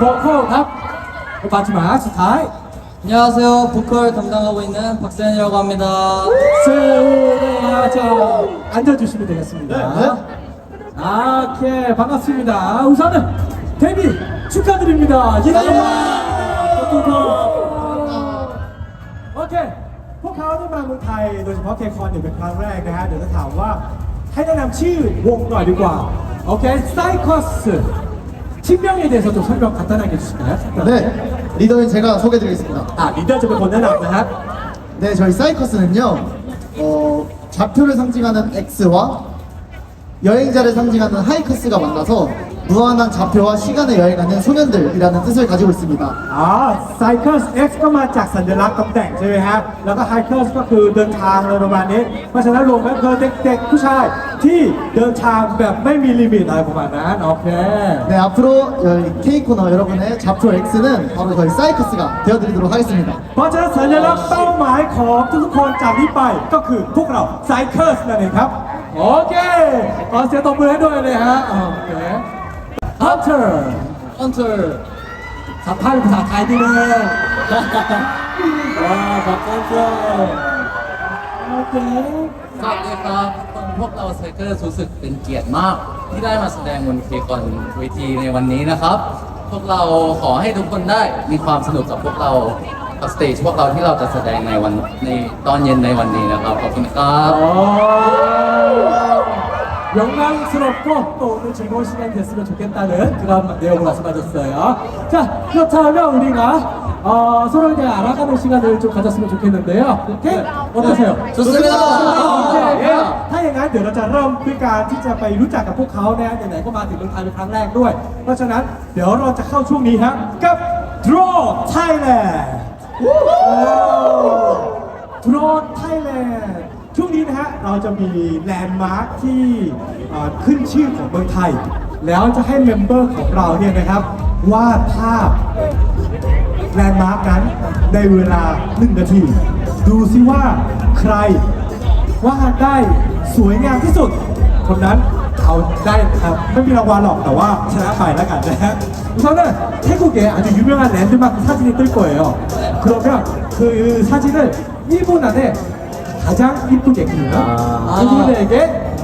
vocal ครับปาจิมาสุดท้าย 안녕하세요. 보컬 담당하고 있는 박세현이라고 합니다. 세우자 앉아주시면 되겠습니다. 아, 오케이 반갑습니다. 우선은 데뷔 축하드립니다. 기다려.โอเค พวกเขาได้มาเมืองไทยโดยเฉพาะเคคอนเนี่ยเป็นครั้งแรกนะฮะ เดี๋ยวจะถามว่าให้แนะนำชื่อวงหน่อยดีกว่า โอเค ไซคอส 팀명에 대해서 좀 설명 간단하게 해주실까요? 네, 리더인 제가 소개드리겠습니다. 아 리더 저거 보내나 보나? 네, 저희 사이커스는요, 어, 좌표를 상징하는 X와 여행자를 상징하는 하이커스가 만나서 무한한 좌표와 시간을 여행하는 소년들이라는 뜻을 가지고 있습니다. อ๋อ Cycles X ก็มาจากสัญลักษณ์ตำแหน่งใช่ไหมฮะ แล้วก็ Hikers ก็คือเดินทางอะไรประมาณนี้ เพราะฉะนั้นรวมกันคือเด็กๆผู้ชายที่เดินทางแบบไม่มีลิมิตอะไรประมาณนั้น โอเค 네, 앞으로 저희 K코너 여러분의 좌표 X는 바로 저희 사이커스가 되어드리도록 하겠습니다. เพราะฉะนั้นสัญลักษณ์เป้าหมายของทุกๆคนจากนี้ไปก็คือพวกเรา Cycles นั่นเองครับ โอเคขอเสียงตบมือให้ด้วยเลยฮะโอเค Hunter Hunter สัมภาษณ์ภาษาไทยดีเลยว้าวขอบคุณครับโอเคสวัเลยครับพวกเราไซเกอร์สูสึกเป็นเกียรติมาก ที่ได้มาแสดงบนเคคอนเวทีในวันนี้นะครับ พวกเราขอให้ทุกคนได้มีความสนุกกับพวกเรา กับสเตจพวกเราที่เราจะแสดงในวันในตอนเย็นในวันนี้นะครับขอบคุณครับ 영광스럽고 또 오늘 즐거운 시간이 됐으면 좋겠다는 그런 내용을 말씀하셨어 요. 자, 그렇다면 우리가 어, 서로에 대해 알아가는 시간을 좀 가졌으면 좋겠는데 요. 오케 이? 어떠세 요? 좋습니 다. ใช่ครับถ้าอย่างนั้นเดี๋ยวเราจะเริ่มด้วยการที่จะไปรู้จักกับพวกเขานะฮะไหนๆก็มาถึงเมืองไทยเป็นครั้งแรกด้วย เพราะฉะนั้นเดี๋ยวเราจะเข้าช่วงนี้ฮะกับ Draw Thailand ดรอนไทยแลนด์ช่วงนี้นะฮะ เราจะมีแลนด์มาร์คที่เอ่อขึ้นชื่อของเมืองไทย แล้วจะให้เมมเบอร์ของเราเนี่ยนะครับวาดภาพแลนด์มาร์คนั้นในเวลา 1 นาที ดูซิว่าใครวาดได้สวยงามที่สุด คนนั้นเอาได้ครับไม่มีรางวัลหรอกแต่ว่าชนะไปแล้วกันนะฮะ 우선은 태국에 아주 유명한 랜드마크 사진이 뜰 거예요. 그러면 그 사진을 1분 안에 가장 이쁘게 그려요. 아. 그분에게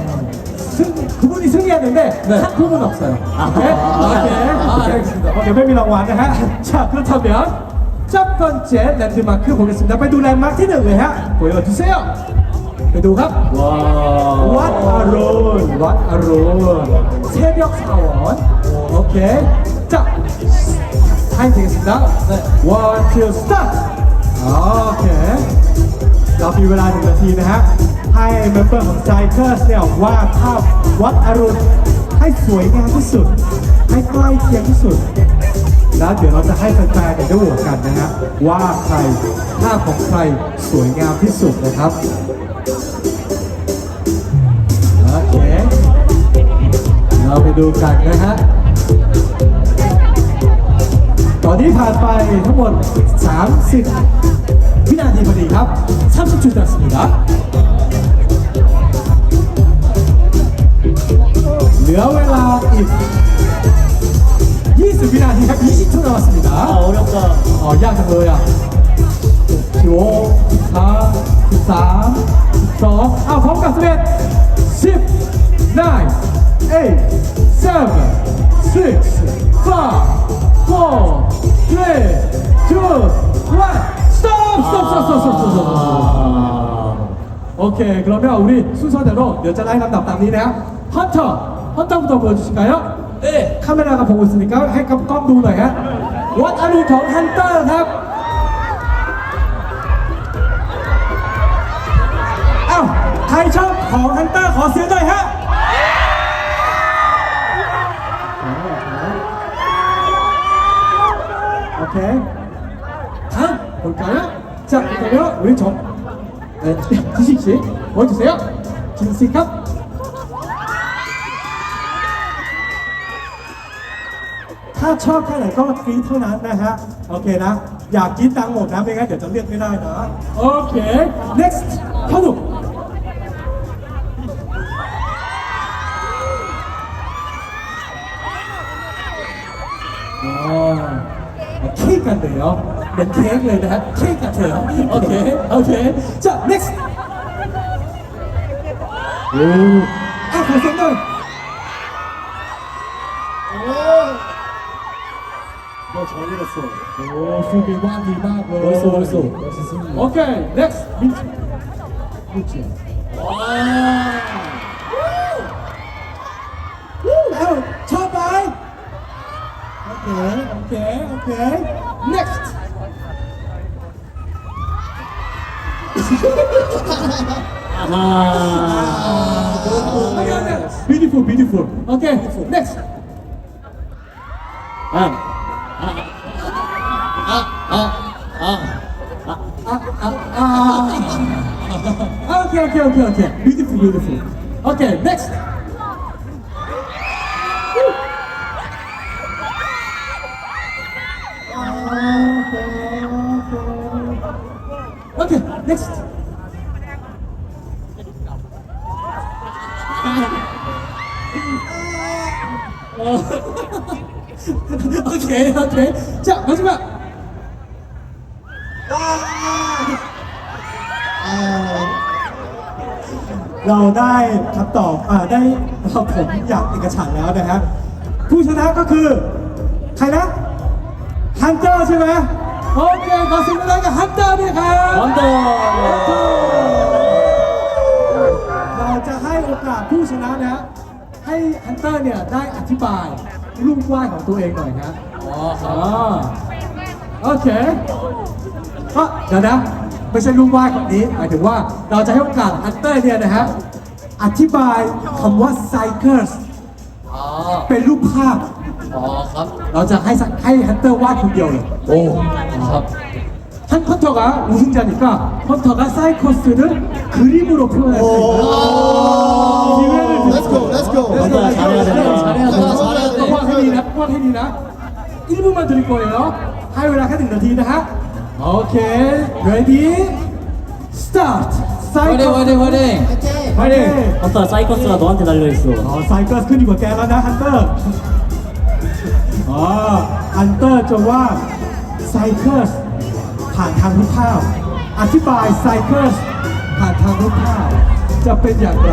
승, 그분이 승리하는데 네. 상품은 없어요. 아. 네? 오케이. 아, 알겠습니다. 오케이, 뱀이라고 하네. 자, 그렇다면 첫 번째 랜드마크 보겠습니다. 빨리 랜드마크는 왜야? 보여주세요. 그동안 와. 왓 아론. 왓 아론. 새벽 사원. 오케이. 자, 타임 되겠습니다 네 one two start 오케이 เรามีเวลาหนึ่งนาทีนะฮะ ให้เมมเบอร์ของไซเคิลเนี่ยวาดภาพวัดอรุณให้สวยงามที่สุด ให้ใกล้เคียงที่สุด แล้วเดี๋ยวเราจะให้แฟนๆเนี่ยได้โหวตกันนะฮะว่าใครภาพของใครสวยงามที่สุดนะครับ โอเค เราไปดูกันนะฮะ ตอนนี้ผ่านไปทั้งหมด 30 วินาทีพอดีครับ 30초 지났습니다. เหลือเวลาอีก 20 วินาทีครับ 20초 남았습니다. 아, 어렵다. 어, 약จังเลยอ่ะ 15 14 13 12อ้าวพร้อมกับ11 10 9 8 7 6 5 4 3 2 1 스톱! 스톱! 스톱! 스톱! 스톱! 스톱! 오케이 그러면 우리 순서대로 몇 자리 남답 답니다 헌터 헌터부터 보여주실까요? 네. 카메라가 보고 있으니까ให้กับกล้องดูหน่อยฮะวัดอรุณของฮันเตอร์ครับ อ้าวใครชอบของฮันเตอร์ขอเสียงหน่อยฮะ 우리 정, 네, 지식 씨 보여주세요. 진식 컵. 다ชอบแค่ไหนก็กรี๊ดเท่านั้นนะฮะ โอเคนะ อยากกรี๊ดดังหมดนะไม่งั้นเดี๋ยวจะเรียกไม่ได้นะ โอเค next เข้าดู อ๋อเค้กกัน เลยเนาะเป็นเค้กเลยนะฮะเค้กกันเถอะโอเคโอเคจะ next โอ้อ่ะขอเสียงหน่อย 너 잘해냈어. โอ้ฟิลมีว่านดีมากเลย 멋있어, 멋있어. โอเค next มินมินเชียว้าวเอ้าชอบไหมโอ Ah. Beautiful, beautiful. Okay, next. Ah, ah, Ah. Ah. Ah. Ah. Ah. Okay, okay, okay, okay. Beautiful, beautiful. Okay, next. Okay, next. 오케이, 오케이. 자, 마지막. 아. เราได้คำตอบอ่าได้ตอบผมอย่างเอกฉันท์แล้วนะฮะผู้ชนะก็คือ ใครนะฮันเตอร์ใช่ไหมโอเคขอเสิ่งแรงกับฮันเตอร์ด้วยครับฮันเตอร์เราจะให้โอกาสผู้ชนะนะ ให้ฮันเตอร์เนี่ยได้อธิบายลูกว่ายของตัวเองหน่อยนะ อ๋อค อ๋ รั อบ โอเคก็เดี๋ยวนะ ไม่ใช่ลูกว่ายของนี้ หมายถึงว่าเราจะให้โอกาสฮันเตอร์เนี่ยนะฮะ อธิบายคำว่า cycles อ๋อ เป็นรูปภาพ อ๋อครับ เราจะให้สักให้ฮันเตอร์วาดคนเดียวเลย โอ้ครับ 한 헌터가 우승자니까 헌터가 사이커스를 그림으로 표현할 수 있는 기회를 Let's go, let's go. 드립니다. 잘해야 된다. 잘해야 된다. 잘해야 돼. 와 혜리나, 와 혜리나. 1분만 드릴 거예요. 하이웨라 하는 나티 나. 오케이, ready, start. 화이팅 화이팅 화이팅 화이팅. 아까 사이커스가 너한테 달려있어. 어, 사이커스 큰이 뭐 깨라나 한터. 어, 한터 저와 사이커스 ผ่านทางรูปภาพอธิบายไซเคิลผ่านทางรูปภาพจะเป็นอย่างไร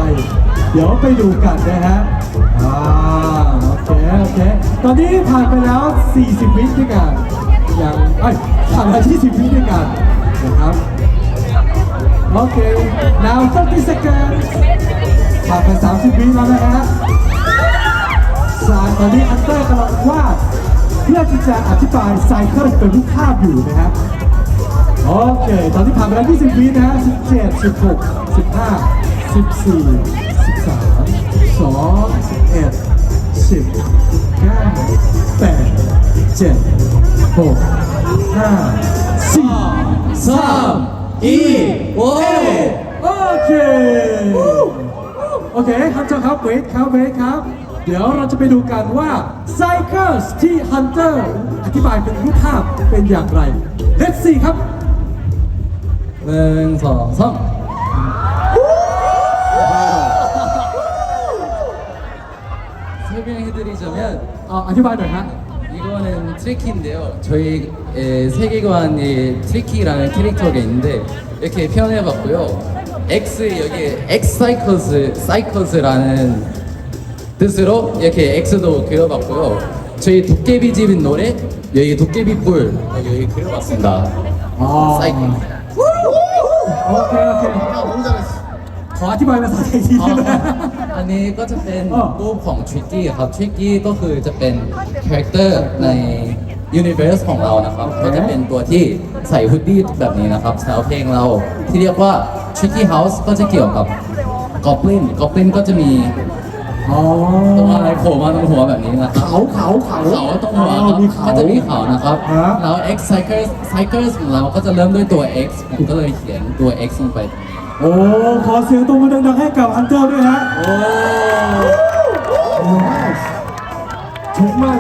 เดี๋ยวไปดูกันนะฮะอ่า โอเคโอเค ตอนนี้ผ่านไปแล้ว 40 วิด้วยกันย่างเอ้ยผ่านมา20 วิด้วยกันนะครับ โอเค now 30 seconds ผ่านไป 30 วิแล้วนะฮะสายตอนนี้อันเตอร์กำลังวาดเพื่อที่จะอธิบายไซเคิลเป็นรูปภาพอยู่นะฮะโอเค ตอนนี้ผ่านไปแล้ว 20 วินะฮะ17 16 15 14 10 9 8 7 6 5 4 3 2 1โอเค โอเคครับเจ้าครับเวทครับเวทครับ เดี๋ยวเราจะไปดูกันว่า Cycles ที่ Hunter อธิบายเป็นรูปภาพเป็นอย่างไร Let's see ครับหนึ่งสองสาม 설명해드리자면 อ่าอธิบายหน่อยฮะ 이거는 트리키인데요. 저희 의 세계관이 트리키라는 캐릭터가 있는데 이렇게 표현해봤고요. X 여기 X 사이커스 사이커스라는 뜻으로 이렇게 X도 그려봤고요. 저희 도깨비 집인 노래 여기 도깨비 뿔 여기 그려봤습니다. 아. 사이커스. โอเค โอเค 아, 너무 잘했어. ขออธิบายภาษาไทยทีได้ไหม อันนี้ก็จะเป็นอ๋อรูปของทริกกี้ครับทริกกี้ก็คือจะเป็นคาแรคเตอร์ในยูนิเวอร์สของเรานะครับก็จะเป็นตัวที่ใส่ฮุดดี้แบบนี้นะครับแนวเพลงเราที่เรียกว่า Tricky House ก็จะเกี่ยวกับกอบลินกอบลินก็จะมีอ๋อตัวอะไรโผล่มาตรงหัวแบบนี้นะครับเขาเขาเขาเขาตรงหัวอ๋คอรับมีเขาก็จะมีเขานะครับฮะแล้ว X Cycles Cycles ของเราก็จะเริ่มด้วยตัว X ผมก็เลยเขียนตัว X ลงไปตรงนี้ โอ้ ขอเสียงตรงมือดังๆให้กับฮันเตอร์ด้วยฮะ โอ้ชงมาก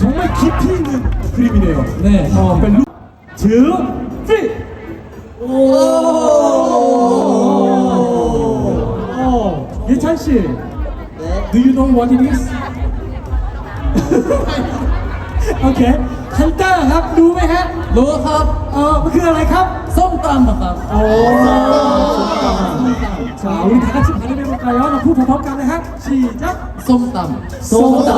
ชงไม่คิดที่นึงคริมิเนลแน่พอเป็นลูกถือฟิโอ้โยิชันชิ Do you know what it is? okay ฮันเตอร์ครับ ดูไหมฮะ รู้ครับ เออมันคืออะไรครับ ส้มตำอะครับ โอ้자 우리 다 같이 발음해 볼까요? 하나 후 버벅 가네 하 시작 ส้มตำ ส้มต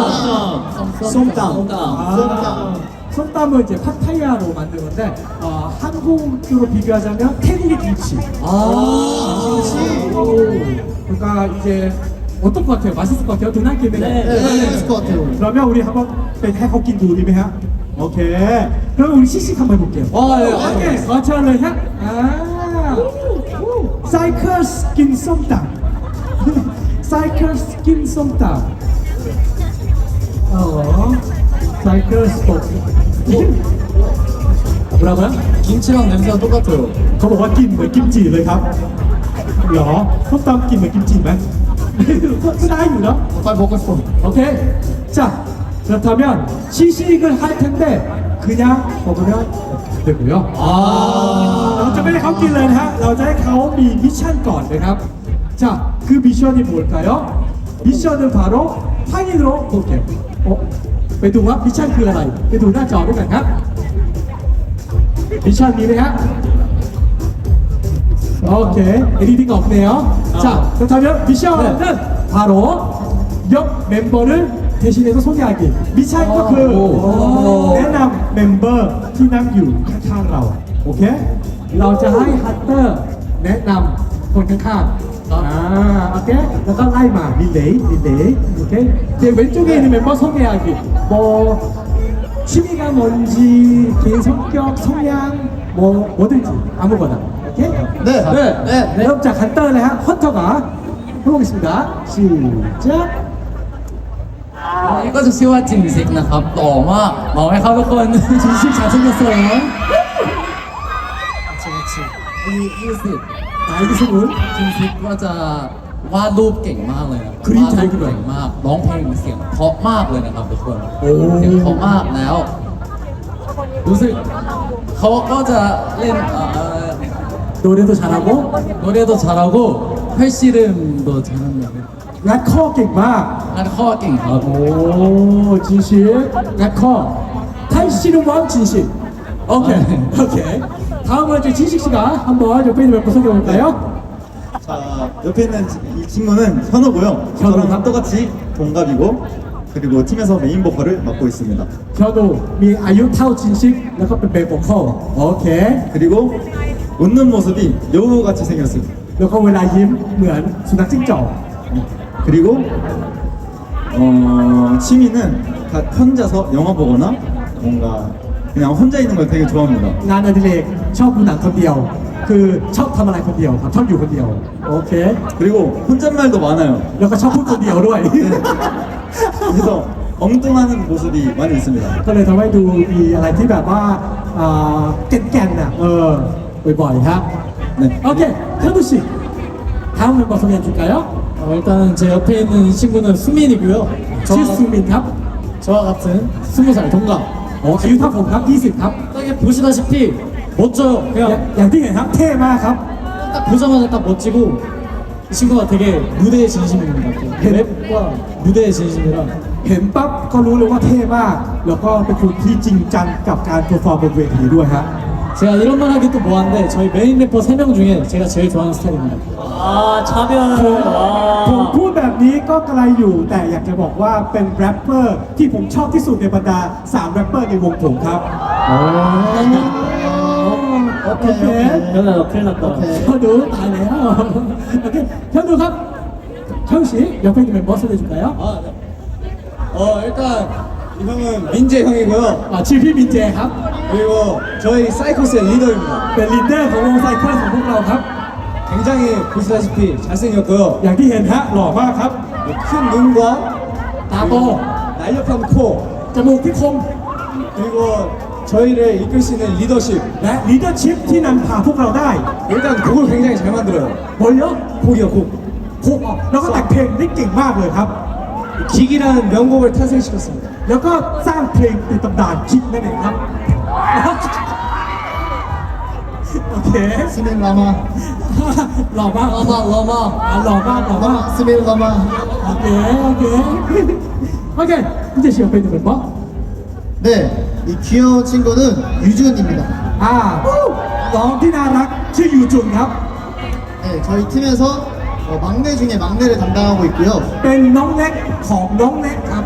ส้มตำ 아, 솜땀은 이제 파타야로 만든 건데 어, 한국으로 비교하자면 태국의 김치. 아, 김치. 그러니까 이제 어떨 것 같아요? 맛있을 것 같아요? 도난 김에. 네, 맛있을 것 같아요. 그러면 우리 한번 해먹긴 두리메야. 오케이. 그럼 우리 시식 한번 해볼게요. 어, 네, 오케이. 거쳐는 향. 아. 사이클 스킨 솜땀. 사이클 스킨 솜땀. 어. 사이클 스포. 뭐라고요? 김치랑 냄새가 똑같아요 เขาบอกว่ากินเหมือนกิมจิเลยครับเหรอส้มตำกินเหมือนกิมจิไหม ก็ได้อยู่เนาะ 빨리 먹고 싶어. 오케이 자 그렇다면 시식을 할 텐데 그냥 먹으면 안 되고요 아, เราจะไม่ให้เขากินเลยนะฮะเราจะให้เขามีมิชชั่นก่อนนะครับ자그 미션이 뭘까요? 미션은 바로 확인으로 볼게요 어? ไปดูว่ามิชชั่นคืออะไรไปดูหน้าจอด้วยกันครับ 미션 미래야? 오케이 에디팅 없네요 자 그렇다면 미션은 바로 옆 멤버를 대신해서 소개하기 미션ก็คือ แนะนำเมมเบอร์ที่นั่งอยู่ข้างๆเรา โอเค เราจะให้ฮัตเตอร์แนะนำคนข้างๆอ่าโอเค แล้วก็ไล่มาดีเลย์ดีเลย์โอเค제 왼쪽에 있는 멤버 소개하기 뭐 취미가 뭔지 개인 성격 성향 뭐 뭐든지 아무거나 오케이 네. 네, 네, 네. 그럼 자 간단하게 한 헌터가 해보겠습니다 시작 นี่ก็จะชื่อว่าจินซิกนะครับหล่อมากหล่อไหมครับทุกคน 진심 잘생겼어요มียี่สิบ 나이도 스물 จินซิกก็จะวาดรูปเก่งมากเลยนะ กรี๊ด วาด ใจ รูป ขึ้นมา เก่งมากร้องเพลงเสียงเพราะมากเลยนะครับทุกคน โอ้ เสียงเพราะมากแล้ว รู้สึกเขาก็จะเล่นเอ่อ 노래도 잘하고 노래도 잘하고 팔씨름도 잘한다 랩커 깽막 งานข้อเก่งครับ 오 진실 랩커 탈씨름왕 진실 오케이 오케이 다음은 이제 진식 씨가 한번 옆에 있는 멤버 소개해 볼까요? 자, 옆에 있는 이 친구는 현우고요. 현우. 저랑 똑같이 동갑이고 그리고 팀에서 메인 보컬을 맡고 있습니다. 현우 미 아유 타오 진식แล้วก็เป็นเบย์โวคอลโอเค 그리고 웃는 모습이 여우같이 생겼어요. แล้วก็เวลายิ้มเหมือนสุนัขจิ้งจอก 그리고 어, 취미는 다 혼자서 영화 보거나 뭔가 그냥 혼자 있는 걸 되게 좋아합니다. งานอดิเรกชอบดูหนังคนเดียว คือชอบทำอะไรคนเดียวครับชอบอยู่คนเดียวโอเค 그리고 혼잣말도 많아요. แล้วก็ชอบพูดคนเดียวด้วย 그래서 엉뚱한 모습이 많이 있습니다. ก็เลยทำให้ดูมีอะไรที่แบบว่าอ่าแก่นๆน่ะเออบ่อยๆครับ 네. โอเคท่านผู้ชิ다음멤버 소개해 줄까요? 어, 일단은 제 옆에 있는 이 친구는 수민이고요. 저와, 치수민ครับ 저와 같은 20살 동갑. โอ้อายุเท่าผมครับ 20 ครับ 딱 보시다시피 멋져요. อย่า 그냥 อย่างที่เห็นครับเท่มากครับ 딱 보자마자 딱 멋지고 이 친구가 되게 무대의 진심인 것 같아요. 랩과 무대의 진심이라 เห็นปั๊บก็รู้เลยว่าเท่มาก แล้วก็เป็นคนที่จริงจังกับการเพอร์ฟอร์มบนเวทีด้วยฮะ 제가 이런 말 하기 또 뭐한데 저희 메인 래퍼 3명 중에 제가 제일 좋아하는 스타일입니다. 아 차별. ผมพูดแบบนี้ก็กระไรอยู่ แต่อยากจะบอกว่าเป็นแรปเปอร์ที่ผมชอบที่สุดในบรรดา 3 แรปเปอร์ในวงผมครับ โอเค 연아 너 큰일 났다. เท่าดูตายแล้ว โอเคเท่าดูครับเท่าชี옆에 있는 멤버 소개해줄까요? 아, 네. 어, 일단 이 형은 민재 형이고요. อ่าชื่อพี่มินเจครับ 그리고 저희 사이코스의 리더입니다. เป็นลีดเดอร์ของวงไซเคิลของพวกเราครับ 굉장히 보시다시피 잘생겼고요. อย่างที่เห็นฮะหล่อมากครับ 큰 눈과 ตาโต 날렵한 코 จมูกที่คม 그리고 저희를 이끌 수 있는 리더십 และลีดเดอร์ชิพที่นำพาพวกเราได้ 일단 곡을 굉장히 잘 만들어요 บนเยอะ 곡이요 곡 โคกออกแล้วก็แต่งเพลงได้เก่งมากเลยครับ 기기라는 명곡을 탄생시켰습니다 แล้วก็สร้างเพลงเป็นตำนานคิดนั่นเองครับ โอเค 스밀 라마. หล่อมาก 러마 러마 อ่ะหล่อมากหล่อมาก 라마, 스밀 라마. โอเคโอเคโอเคพี่เจะเชียร์เป็นหนึ่งเป็นปะ 네, 이 귀여운 친구는 유준입니다. อ่าน้องที่น่ารักชื่อยูจุนครับ 네, 저희 팀에서 어, 막내 중에 막내를 담당하고 있고요. เป็นน้องเล็กของน้องเล็กครับ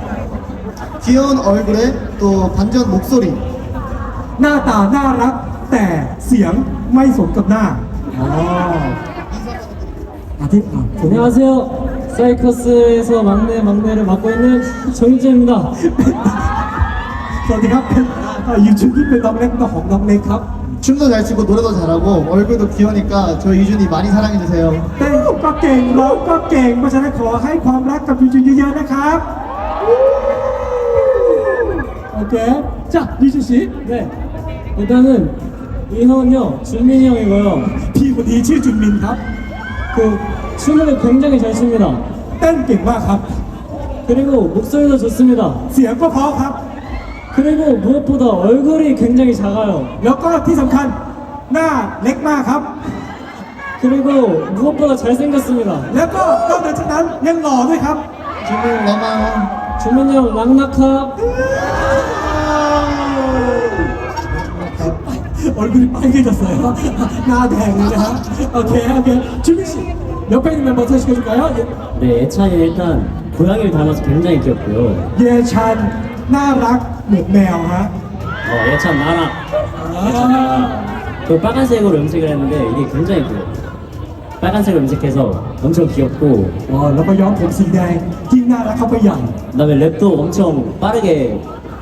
귀여운 얼굴에 또 반전 목소리. หน้าตาน่ารักแต่เสียงไม่สมกับหน้าอ๋ออาทิตย์อ่ะ 안녕하세요. 사이커스에서 막내 막내를 맡고 있는 정희재입니다. สวัสดีครับเป็นอ่ายูจุนที่เป็นน้องเล็กของน้องเล็กครับ 춤도 잘 추고 노래도 잘하고 얼굴도 귀여우니까 저 유준이 많이 사랑해주세요. เต้นก็เก่งร้องก็เก่งเพราะฉะนั้นขอให้ความรักกับยูจุนเยอะๆนะครับ โอเคจ้ะยูจุนสิ 네. 일단은 이 형은요 준민이 형이고요. พี่คนนี้ชื่อจุนมินครับ 그 춤을 굉장히 잘 춥니다. เต้นเก่งมากครับ 그리고 목소리도 좋습니다. เสียงก็เพราะครับ 그리고 무엇보다 얼굴이 굉장히 작아요. แล้วก็ที่สำคัญหน้าเล็กมากครับ 그리고 무엇보다 잘생겼습니다. แล้วก็นอกจากนั้นยังหล่อด้วยครับ 준민 레마. 준민이 형 락나카 얼굴이 빨개졌어요. 나 대응. 오케이, 오케이. 준비 씨, 옆에 있는 멤버 소개시켜줄까요? 네, 예찬이 일단 고양이를 닮아서 굉장히 귀엽고요. 예찬, 나락, 목매어, 하. 어, 예찬 나랑 아, 그 빨간색으로 염색을 했는데 이게 굉장히 귀여워. 빨간색으로 염색해서 엄청 귀엽고 อ๋อแล้วก็ย้อมผมสีแดงยิ่งน่ารักเข้าไปใหญ่ 그다음에 랩도 엄청 빠르게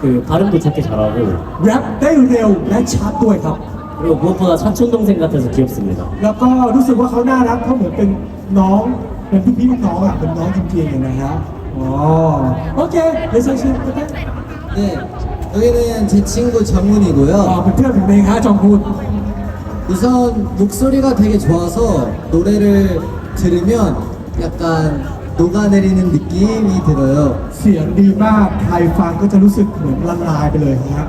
그 발음도 좋게 잘하고 แรปได้เร็วและชัดด้วยครับ 그리고 무엇보다 사촌 동생 같아서 귀엽습니다. แล้วก็รู้สึกว่าเขาน่ารักเขาเหมือนเป็นน้องเป็นพี่พี่ลูกน้องอ่ะเป็นน้องจริงๆนะฮะอ๋อโอเคเดี๋ยวเชิญเชิญโอเค 네, 여기는 제 친구 정훈이고요. อ๋อเป็นเพื่อนผมเองฮะจองคุณ 우선 목소리가 되게 좋아서 노래를 들으면 약간 녹아내리는 느낌이 들어요. เสียงดีมากใครฟังก็จะรู้สึกเหมือนละลายไปเลยฮะ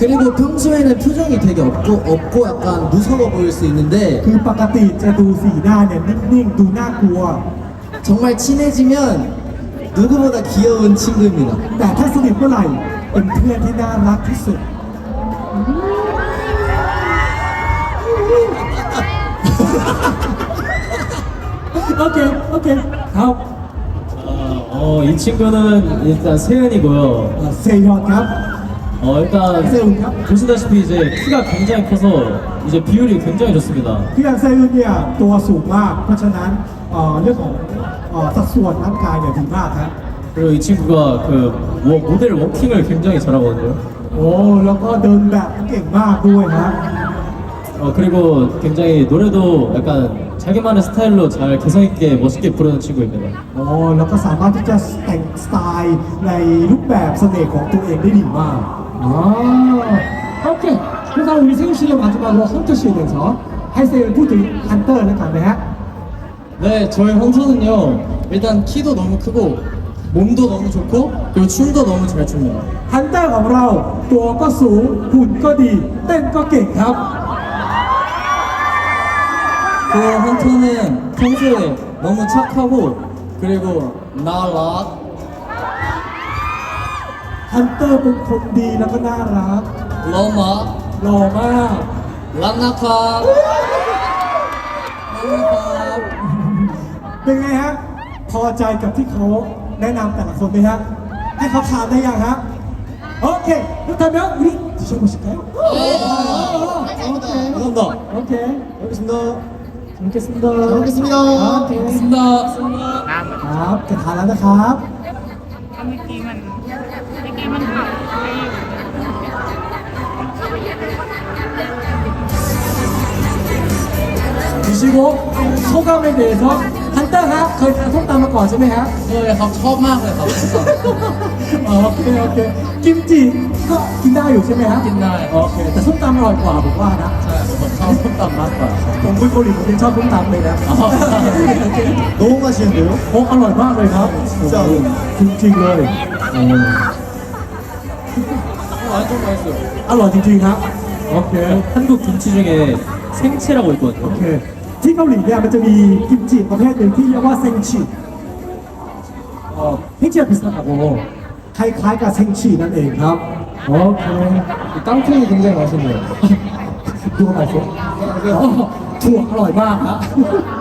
그리고 평소에는 표정이 되게 없고, 없고 약간 무서워 보일 수 있는데 คือปกติจะดูสีหน้าเนี่ยนิ่งๆ ดูน่ากลัว 정말 친해지면 누구보다 귀여운 친구입니다. แต่ถ้าสนิทเมื่อไหร่เป็นเพื่อนที่น่ารักที่สุด โอเค โอเค ครับ 어, 이 친구는 일단 세은이고요. เอ่อเซยอนครับ 어, 일단 세훈이요? 보시다시피 이제 키가 굉장히 커서 이제 비율이 굉장히 좋습니다. พี่อันเซยุนเนี่ยตัวสูงมาก เพราะฉะนั้นเอ่อเรื่องของเอ่อสัดส่วนร่างกายเนี่ยดีมากครับ 그리고 이 친구가 그 워- 모델 워킹을 굉장히 잘하거든요. โอ้ แล้วก็เดินแบบเก่งมากด้วยนะ 어, 그리고 굉장히 노래도 약간 자기만의 스타일로 잘 개성 있게 멋있게 부르는 친구입니다. โอ้ แล้วก็สามารถที่จะแต่งสไตล์ในรูปแบบเสน่ห์ของตัวเองได้ดีมากอ๋อโอเค그래서우리세윤씨를마지막으로헌터씨에대해서할세윤พูดถึงฮันเตอร์นะครับนะฮะ 네, 저희 헌터는요, 일단 키도 너무 크고, 몸도 너무 좋고, 그리고 춤도 너무 잘 춥니다. ฮันเตอร์ของเราตัวก็สูงหุ่นก็ดี เต้นก็เก่งครับ 그 헌터는 평소에 너무 착하고, 그리고 나락, ฮันเตอร์เป็นคนดีแล้วก็น่ารัก 러마, หล่อมาก 랑나카, 랑나카. เป็นไงฮะ พอใจกับที่เขาแนะนำแต่ละคนไหมฮะ ให้เขาทานได้ยังฮะ โอเคแล้วทำแล้ววิดิฉันมาชิคกี้โอเค 감사합니다. โอเค 알겠습니다. 잘 먹겠습니다 잘 먹겠습니다. โอเค 고맙습니다. ครับจะทานแล้วนะครับ เมื่อกี้มันเมื่อกี้มันหักไปอยู่ 드시고 소감에 대해서 한따가 거의 다 속담 먹고 왔으면 하 เฮ้ยเขาชอบมากเลยครับ 어, 오케이 오케이 김치 거 긴다 요즘에 하 กินได้ 오케이แต่ส้มตำอร่อยกว่าผมว่านะ ใช่ผมชอบส้มตำมากกว่า ผมเป็นคนอีกผมยังชอบส้มตำเลยนะ อ๋อ 너무 맛있는데요? โอ้อร่อยมากเลยครับ 진짜 จริงๆเลย 완전 맛있어요. อร่อยจริงๆครับ โอเค 한국 김치 중에 생채라고 있거든요. โอเค ที่ เกาหลีเนี่ยมันจะมีกิมจิประเภทหนึ่งที่เรียกว่าเซงชิเอ่อเฮงเจียพิซซ่าโกคล้ายๆกับเซงชินั่นเองครับ 오케이. 이 땅콩이 굉장히 맛있네요. 누가 맛있어? ถั่วอร่อยมากครับ